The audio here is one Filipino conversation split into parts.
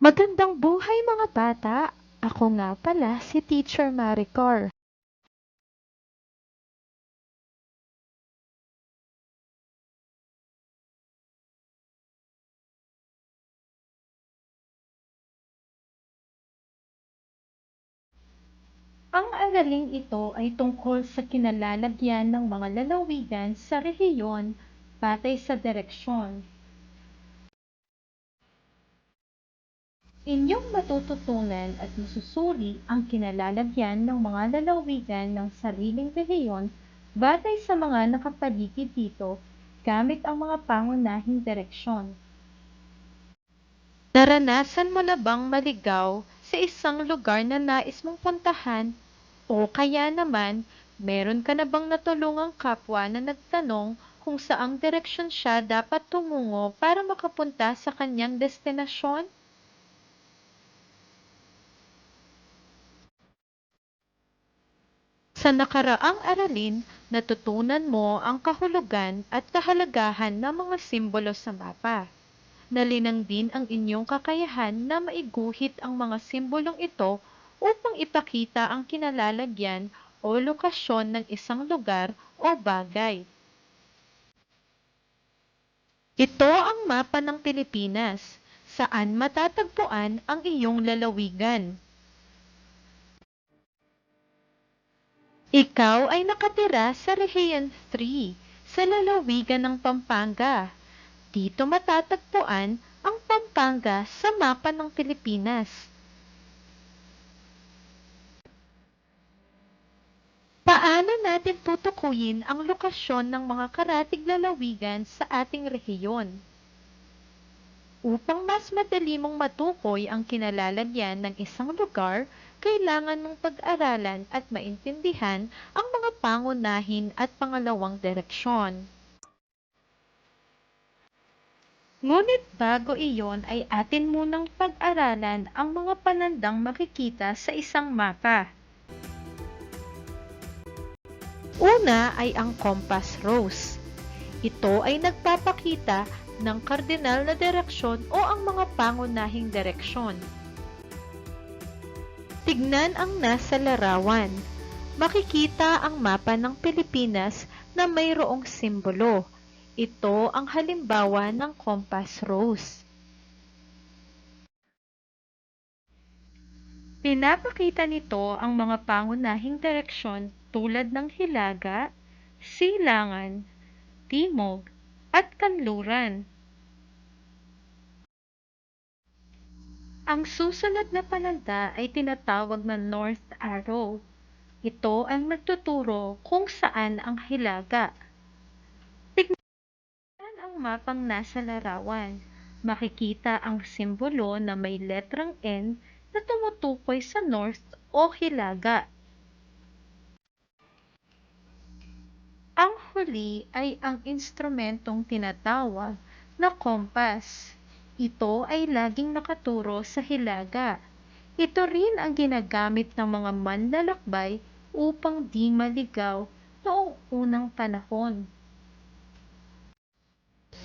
Magandang buhay mga bata! Ako nga pala si Teacher Maricar. Ang araling ito ay tungkol sa kinalalagyan ng mga lalawigan sa rehiyon batay sa direksyon. Inyong matututunan at masusuri ang kinalalagyan ng mga lalawigan ng sariling rehiyon batay sa mga nakapaligid dito gamit ang mga pangunahing direksyon. Naranasan mo na bang maligaw sa isang lugar na nais mong puntahan o kaya naman meron ka na bang natulungang kapwa na nagtanong kung saang direksyon siya dapat tumungo para makapunta sa kanyang destinasyon? Sa nakaraang aralin, natutunan mo ang kahulugan at kahalagahan ng mga simbolo sa mapa. Nalinang din ang inyong kakayahan na maiguhit ang mga simbolong ito upang ipakita ang kinalalagyan o lokasyon ng isang lugar o bagay. Ito ang mapa ng Pilipinas, saan matatagpuan ang iyong lalawigan. Ikaw ay nakatira sa Region 3 sa lalawigan ng Pampanga. Dito matatagpuan ang Pampanga sa mapa ng Pilipinas. Paano natin tutukuyin ang lokasyon ng mga karatig lalawigan sa ating rehiyon? Upang mas madali mong matukoy ang kinalalagyan ng isang lugar, kailangan mong pag-aralan at maintindihan ang mga pangunahin at pangalawang direksyon. Ngunit bago iyon ay atin munang pag-aralan ang mga panandang makikita sa isang mapa. Una ay ang compass rose. Ito ay nagpapakita ng kardinal na direksyon o ang mga pangunahing direksyon. Tignan ang nasa larawan. Makikita ang mapa ng Pilipinas na mayroong simbolo. Ito ang halimbawa ng compass rose. Pinapakita nito ang mga pangunahing direksyon tulad ng hilaga, silangan, timog, at kanluran. Ang susunod na pananda ay tinatawag na North Arrow. Ito ang nagtuturo kung saan ang hilaga. Tignan ang mapang nasa larawan. Makikita ang simbolo na may letrang N na tumutukoy sa north o hilaga. Ang huli ay ang instrumentong tinatawag na compass. Ito ay laging nakaturo sa hilaga. Ito rin ang ginagamit ng mga manlalakbay upang di maligaw noong unang panahon.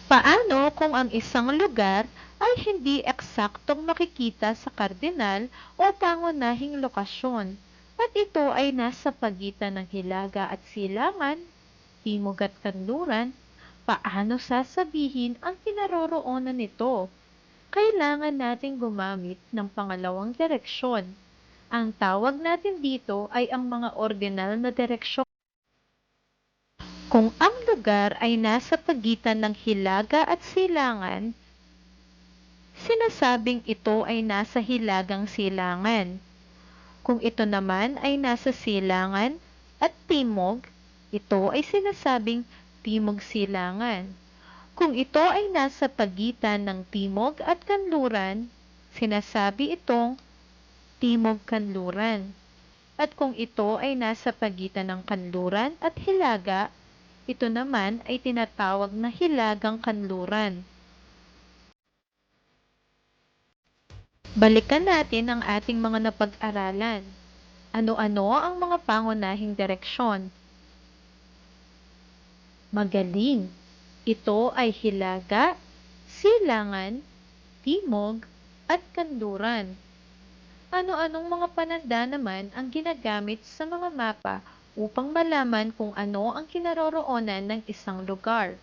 Paano kung ang isang lugar ay hindi eksaktong makikita sa kardinal o pangunahing lokasyon at ito ay nasa pagitan ng hilaga at silangan, timog at kanluran, paano sasabihin ang kinaroroonan nito? Kailangan nating gumamit ng pangalawang direksyon. Ang tawag natin dito ay ang mga ordinal na direksyon. Kung ang lugar ay nasa pagitan ng hilaga at silangan, sinasabing ito ay nasa hilagang silangan. Kung ito naman ay nasa silangan at timog, ito ay sinasabing timog silangan. Kung ito ay nasa pagitan ng timog at kanluran, sinasabi itong timog kanluran. At kung ito ay nasa pagitan ng kanluran at hilaga, ito naman ay tinatawag na hilagang kanluran. Balikan natin ang ating mga napag-aralan. Ano-ano ang mga pangunahing direksyon? Magaling! Ito ay hilaga, silangan, timog, at kanluran. Ano-anong mga pananda naman ang ginagamit sa mga mapa upang malaman kung ano ang kinaroroonan ng isang lugar?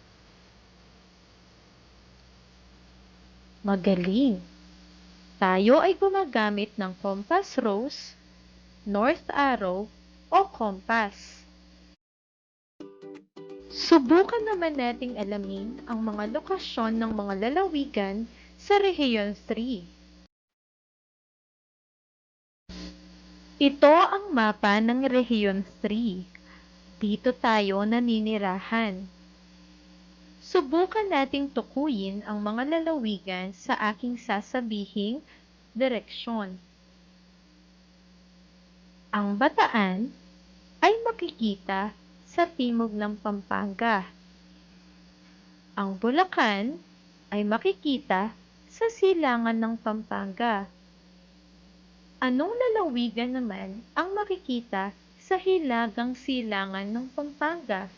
Magaling! Tayo ay gumagamit ng compass rose, north arrow, o compass. Subukan naman nating alamin ang mga lokasyon ng mga lalawigan sa Rehiyon 3. Ito ang mapa ng Rehiyon 3. Dito tayo naninirahan. Subukan nating tukuyin ang mga lalawigan sa aking sasabihing direksyon. Ang bataan ay makikita sa timog ng Pampanga. Ang Bulacan ay makikita sa silangan ng Pampanga. Anong lalawigan naman ang makikita sa hilagang silangan ng Pampanga?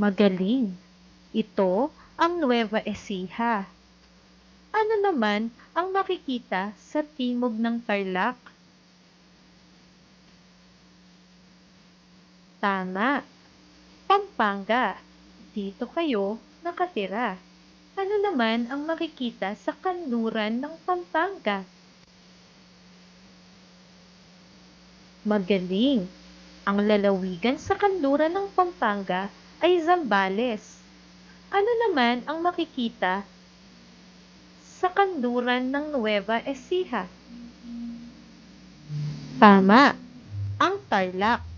Magaling! Ito ang Nueva Ecija. Ano naman ang makikita sa timog ng Tarlac? Tama! Pampanga. Dito kayo nakatira. Ano naman ang makikita sa kanluran ng Pampanga? Magaling! Ang lalawigan sa kanluran ng Pampanga ay Zambales. Ano naman ang makikita sa kanluran ng Nueva Ecija? Tama! Ang Tarlac.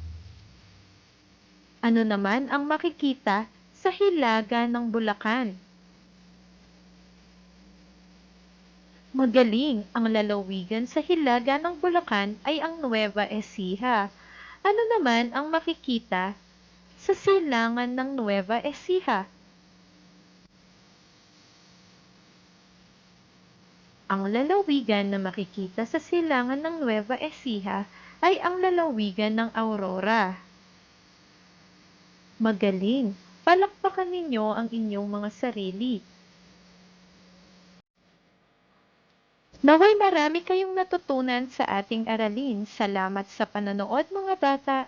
Ano naman ang makikita sa hilaga ng Bulacan? Magaling! Ang lalawigan sa hilaga ng Bulacan ay ang Nueva Ecija. Ano naman ang makikita sa silangan ng Nueva Ecija? Ang lalawigan na makikita sa silangan ng Nueva Ecija ay ang lalawigan ng Aurora. Magaling! Palakpakan ninyo ang inyong mga sarili. Naway marami kayong natutunan sa ating aralin. Salamat sa panonood mga bata.